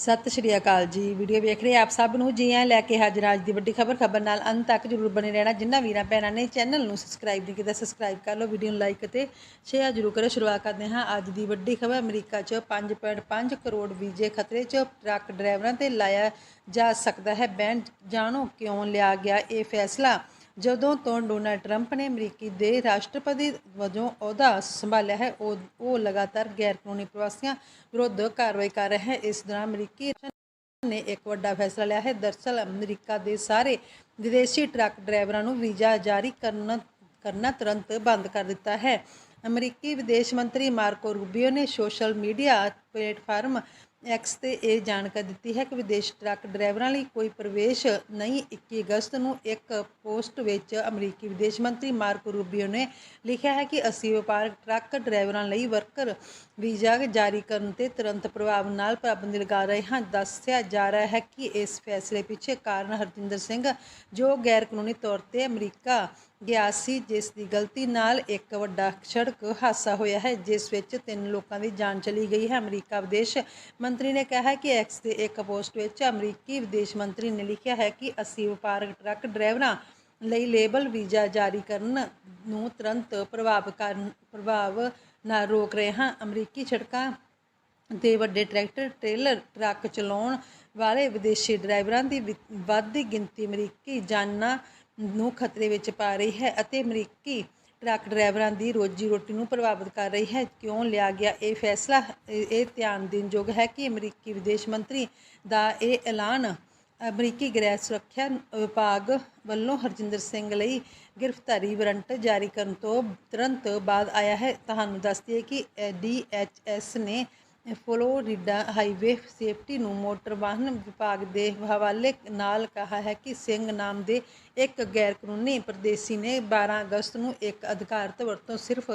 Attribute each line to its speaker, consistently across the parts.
Speaker 1: ਸਤਿ ਸ਼੍ਰੀ ਅਕਾਲ ਜੀ। ਵੀਡੀਓ ਵੇਖ ਰਹੇ ਆਪ ਸਭ ਨੂੰ। ਜੀ ਆਇਆਂ ਲੈ ਕੇ ਹਾਜ਼ਰ ਅੱਜ ਦੀ ਵੱਡੀ ਖਬਰ। ਖਬਰ ਨਾਲ ਅੰਤ ਤੱਕ ਜਰੂਰ ਬਣੇ ਰਹਿਣਾ। ਜਿੰਨਾ ਵੀਰਾਂ ਭੈਣਾਂ ਨੇ ਚੈਨਲ ਨੂੰ ਸਬਸਕ੍ਰਾਈਬ ਨਹੀਂ ਕੀਤਾ ਸਬਸਕ੍ਰਾਈਬ ਕਰ ਲਓ ਵੀਡੀਓ ਨੂੰ ਲਾਈਕ ਅਤੇ ਸ਼ੇਅਰ ਜਰੂਰ ਕਰੋ। ਸ਼ੁਰੂਆਤ ਕਰਦੇ ਹਾਂ ਅੱਜ ਦੀ ਵੱਡੀ ਖਬਰ। ਅਮਰੀਕਾ 'ਚ 5.5 ਕਰੋੜ ਵੀਜ਼ੇ ਖਤਰੇ 'ਚ ਟਰੱਕ ਡਰਾਈਵਰਾਂ ਤੇ ਲਾਇਆ ਜਾ ਸਕਦਾ ਹੈ। ਬੈਨ ਜਾਣੋ ਕਿਉਂ ਲਿਆ ਗਿਆ ਇਹ ਫੈਸਲਾ? ਜਦੋਂ ਤੋਂ ਡੋਨਾਲਡ ਟਰੰਪ ਨੇ ਅਮਰੀਕੀ ਦੇ ਰਾਸ਼ਟਰਪਤੀ ਵਜੋਂ ਅਹੁਦਾ ਸੰਭਾਲਿਆ ਹੈ, ਉਹ ਉਹ ਲਗਾਤਾਰ ਗੈਰ ਕਾਨੂੰਨੀ ਪ੍ਰਵਾਸੀਆਂ ਵਿਰੁੱਧ ਕਾਰਵਾਈ ਕਰ ਰਿਹਾ ਹੈ। ਇਸ ਦੌਰਾਨ ਅਮਰੀਕੀ ਨੇ ਇੱਕ ਵੱਡਾ ਫੈਸਲਾ ਲਿਆ ਹੈ। ਦਰਸਲ, ਅਮਰੀਕਾ ਦੇ ਸਾਰੇ ਵਿਦੇਸ਼ੀ ਟਰੱਕ ਡਰਾਈਵਰਾਂ ਨੂੰ ਵੀਜ਼ਾ ਜਾਰੀ ਕਰਨ, ਕਰਨਾ ਤੁਰੰਤ ਬੰਦ ਕਰ ਦਿੱਤਾ ਹੈ। ਅਮਰੀਕੀ ਵਿਦੇਸ਼ ਮੰਤਰੀ ਮਾਰਕੋ ਰੂਬੀਓ ਨੇ ਸੋਸ਼ਲ ਮੀਡੀਆ ਪਲੇਟਫਾਰਮ ਐਕਸ ਤੇ ਇਹ ਜਾਣਕਾਰੀ ਦਿੱਤੀ ਹੈ ਕਿ ਵਿਦੇਸ਼ ਟਰੱਕ ਡਰਾਈਵਰਾਂ ਲਈ ਕੋਈ ਪ੍ਰਵੇਸ਼ ਨਹੀਂ 21 ਅਗਸਤ ਨੂੰ ਇੱਕ ਪੋਸਟ ਵਿੱਚ ਅਮਰੀਕੀ ਵਿਦੇਸ਼ ਮੰਤਰੀ ਮਾਰਕੋ ਰੂਬੀਓ ਨੇ ਲਿਖਿਆ ਹੈ ਕਿ ਅਸੀਂ ਵਪਾਰਕ ਟਰੱਕ ਡਰਾਈਵਰਾਂ ਲਈ ਵਰਕਰ ਵੀਜ਼ਾ ਜਾਰੀ ਕਰਨ ਤੇ ਤੁਰੰਤ ਪ੍ਰਭਾਵ ਨਾਲ ਪਾਬੰਦੀ ਲਗਾ ਰਹੇ ਹਾਂ। ਦੱਸਿਆ ਜਾ ਰਿਹਾ ਹੈ ਕਿ ਇਸ ਫੈਸਲੇ ਪਿੱਛੇ ਕਾਰਨ ਹਰਜਿੰਦਰ ਸਿੰਘ ਜੋ ਗੈਰ ਕਾਨੂੰਨੀ ਤੌਰ ਤੇ ਅਮਰੀਕਾ ਗਿਆ ਸੀ, ਜਿਸ ਦੀ ਗਲਤੀ ਨਾਲ ਇੱਕ ਵੱਡਾ ਸੜਕ ਹਾਦਸਾ ਹੋਇਆ ਹੈ, ਜਿਸ ਵਿੱਚ ਤਿੰਨ ਲੋਕਾਂ ਦੀ ਜਾਨ ਚਲੀ ਗਈ ਹੈ। ਅਮਰੀਕਾ ਵਿਦੇਸ਼ ਮੰਤਰੀ ਨੇ ਕਿਹਾ ਹੈ ਕਿ ਐਕਸ ਦੇ ਇੱਕ ਪੋਸਟ ਵਿੱਚ ਅਮਰੀਕੀ ਵਿਦੇਸ਼ ਮੰਤਰੀ ਨੇ ਲਿਖਿਆ ਹੈ ਕਿ ਅਸੀਂ ਵਪਾਰਕ ਟਰੱਕ ਡਰਾਈਵਰਾਂ ਲਈ ਲੇਬਲ ਵੀਜ਼ਾ ਜਾਰੀ ਕਰਨ ਨੂੰ ਤੁਰੰਤ ਪ੍ਰਭਾਵ ਕਰਨ, ਪ੍ਰਭਾਵ ਨਾਲ ਰੋਕ ਰਹੇ ਹਾਂ। ਅਮਰੀਕੀ ਸੜਕਾਂ ਦੇ ਵੱਡੇ ਟਰੈਕਟਰ, ਟ੍ਰੇਲਰ, ਟਰੱਕ ਚਲਾਉਣ ਵਾਲੇ ਵਿਦੇਸ਼ੀ ਡਰਾਈਵਰਾਂ ਦੀ ਵਿ- ਵੱਧਦੀ ਗਿਣਤੀ ਅਮਰੀਕੀ ਜਾਨਾਂ ਨੂੰ ਖਤਰੇ ਵਿੱਚ ਪਾ ਰਹੀ ਹੈ ਅਤੇ ਅਮਰੀਕੀ ਟਰੱਕ ਡਰਾਈਵਰਾਂ ਦੀ ਰੋਜੀ ਰੋਟੀ ਨੂੰ ਪ੍ਰਭਾਵਿਤ ਕਰ ਰਹੀ ਹੈ। ਕਿਉਂ ਲਿਆ ਗਿਆ ਇਹ ਫੈਸਲਾ? ਇਹ ਇਹ ਧਿਆਨ ਦੇਣਯੋਗ ਹੈ ਕਿ ਅਮਰੀਕੀ ਵਿਦੇਸ਼ ਮੰਤਰੀ ਦਾ ਇਹ ਐਲਾਨ ਅਮਰੀਕੀ ਗ੍ਰਹਿ ਸੁਰੱਖਿਆ ਵਿਭਾਗ ਵੱਲੋਂ ਹਰਜਿੰਦਰ ਸਿੰਘ ਲਈ ਗ੍ਰਿਫਤਾਰੀ ਵਾਰੰਟ ਜਾਰੀ ਕਰਨ ਤੋਂ ਤੁਰੰਤ ਬਾਅਦ ਆਇਆ ਹੈ। ਤੁਹਾਨੂੰ ਦੱਸ ਦਈਏ ਕਿ ਡੀਐਚਐਸ ਨੇ ਫਲੋਰੀਡਾ ਹਾਈਵੇ ਸੇਫਟੀ ਨੂੰ ਮੋਟਰ ਵਾਹਨ ਵਿਭਾਗ ਦੇ ਹਵਾਲੇ ਨਾਲ ਕਿਹਾ ਹੈ ਕਿ ਸਿੰਘ ਨਾਮ ਦੇ ਇੱਕ ਗੈਰਕਾਨੂੰਨੀ ਪਰਦੇਸੀ ਨੇ 12 ਅਗਸਤ ਨੂੰ ਇੱਕ ਅਧਿਕਾਰਤ ਵਰਤੋਂ ਸਿਰਫ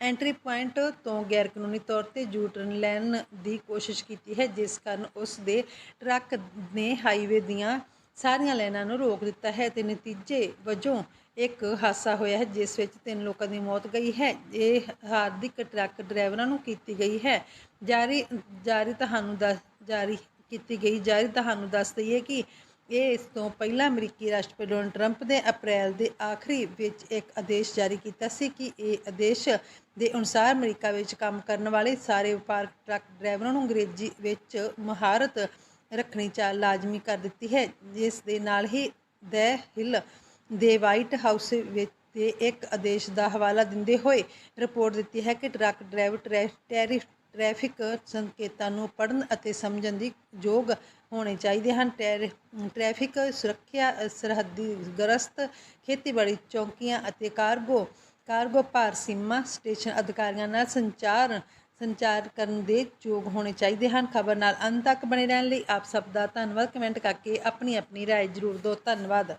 Speaker 1: ਐਂਟਰੀ ਪੁਆਇੰਟ ਤੋਂ ਗੈਰ ਕਾਨੂੰਨੀ ਤੌਰ ਤੇ ਯੂ-ਟਰਨ ਲੈਣ ਦੀ ਕੋਸ਼ਿਸ਼ ਕੀਤੀ ਹੈ, ਜਿਸ ਕਾਰਨ ਉਸ ਦੇ ਟਰੱਕ ਨੇ ਹਾਈਵੇ ਦੀਆਂ ਸਾਰੀਆਂ ਲਾਈਨਾਂ ਨੂੰ ਰੋਕ ਦਿੱਤਾ ਹੈ ਤੇ ਨਤੀਜੇ ਵਜੋਂ ਇੱਕ ਹਾਦਸਾ ਹੋਇਆ ਹੈ, ਜਿਸ ਵਿੱਚ ਤਿੰਨ ਲੋਕਾਂ ਦੀ ਮੌਤ ਗਈ ਹੈ। ਇਹ ਹਾਰਦਿਕ ਟਰੱਕ ਡਰਾਈਵਰਾਂ ਨੂੰ ਕੀਤੀ ਗਈ ਹੈ। ਜਾਰੀ ਜਾਰੀ ਤੁਹਾਨੂੰ ਦੱਸ, ਜਾਰੀ ਕੀਤੀ ਗਈ, ਜਾਰੀ ਤੁਹਾਨੂੰ ਦੱਸ ਦਈਏ ਕਿ ਇਹ ਇਸ ਤੋਂ ਪਹਿਲਾਂ ਅਮਰੀਕੀ ਰਾਸ਼ਟਰਪਤੀ ਡੋਨਲਡ ਟਰੰਪ ਨੇ ਅਪ੍ਰੈਲ ਦੇ ਆਖਰੀ ਵਿੱਚ ਇੱਕ ਆਦੇਸ਼ ਜਾਰੀ ਕੀਤਾ ਸੀ ਕਿ ਇਹ ਆਦੇਸ਼ ਦੇ ਅਨੁਸਾਰ ਅਮਰੀਕਾ ਵਿੱਚ ਕੰਮ ਕਰਨ ਵਾਲੇ ਸਾਰੇ ਵਪਾਰਕ ਟਰੱਕ ਡਰਾਈਵਰਾਂ ਨੂੰ ਅੰਗਰੇਜ਼ੀ ਵਿੱਚ ਮਹਾਰਤ ਰੱਖਣੀ ਚਾ ਲਾਜ਼ਮੀ ਕਰ ਦਿੱਤੀ ਹੈ। ਜਿਸ ਦੇ ਨਾਲ ਹੀ ਦ ਹਿੱਲ ਦੇ ਵਾਈਟ ਹਾਊਸ ਵਿੱਚ ਦੇ ਇੱਕ ਆਦੇਸ਼ ਦਾ ਹਵਾਲਾ ਦਿੰਦੇ ਹੋਏ ਰਿਪੋਰਟ ਦਿੱਤੀ ਹੈ ਕਿ ਟਰੱਕ ਡਰਾਈਵਰ ਟਰੈ- ਟੈਰਿਫ ਟ੍ਰੈਫਿਕ ਸੰਕੇਤਾਂ ਨੂੰ ਪੜ੍ਹਨ ਅਤੇ ਸਮਝਣ ਦੀ ਯੋਗ ਹੋਣੇ ਚਾਹੀਦੇ ਹਨ। ਟੈਰ- ਟ੍ਰੈਫਿਕ ਸੁਰੱਖਿਆ ਸਰਹੱਦੀ ਗਰਸਤ ਖੇਤੀਬਾੜੀ ਚੌਕੀਆਂ ਅਤੇ ਕਾਰਗੋ ਕਾਰਗੋ ਭਾਰ ਸੀਮਾ ਸਟੇਸ਼ਨ ਅਧਿਕਾਰੀਆਂ ਨਾਲ ਸੰਚਾਰ ਸੰਚਾਰ ਕਰਨ ਦੇ ਯੋਗ ਹੋਣੇ ਚਾਹੀਦੇ ਹਨ ਖਬਰ ਨਾਲ ਅੰਤ ਤੱਕ ਬਣੇ ਰਹਿਣ ਲਈ ਆਪ ਸਭ ਦਾ ਧੰਨਵਾਦ ਕਮੈਂਟ ਕਰਕੇ ਆਪਣੀ ਆਪਣੀ رائے ਜ਼ਰੂਰ ਦਿਓ ਧੰਨਵਾਦ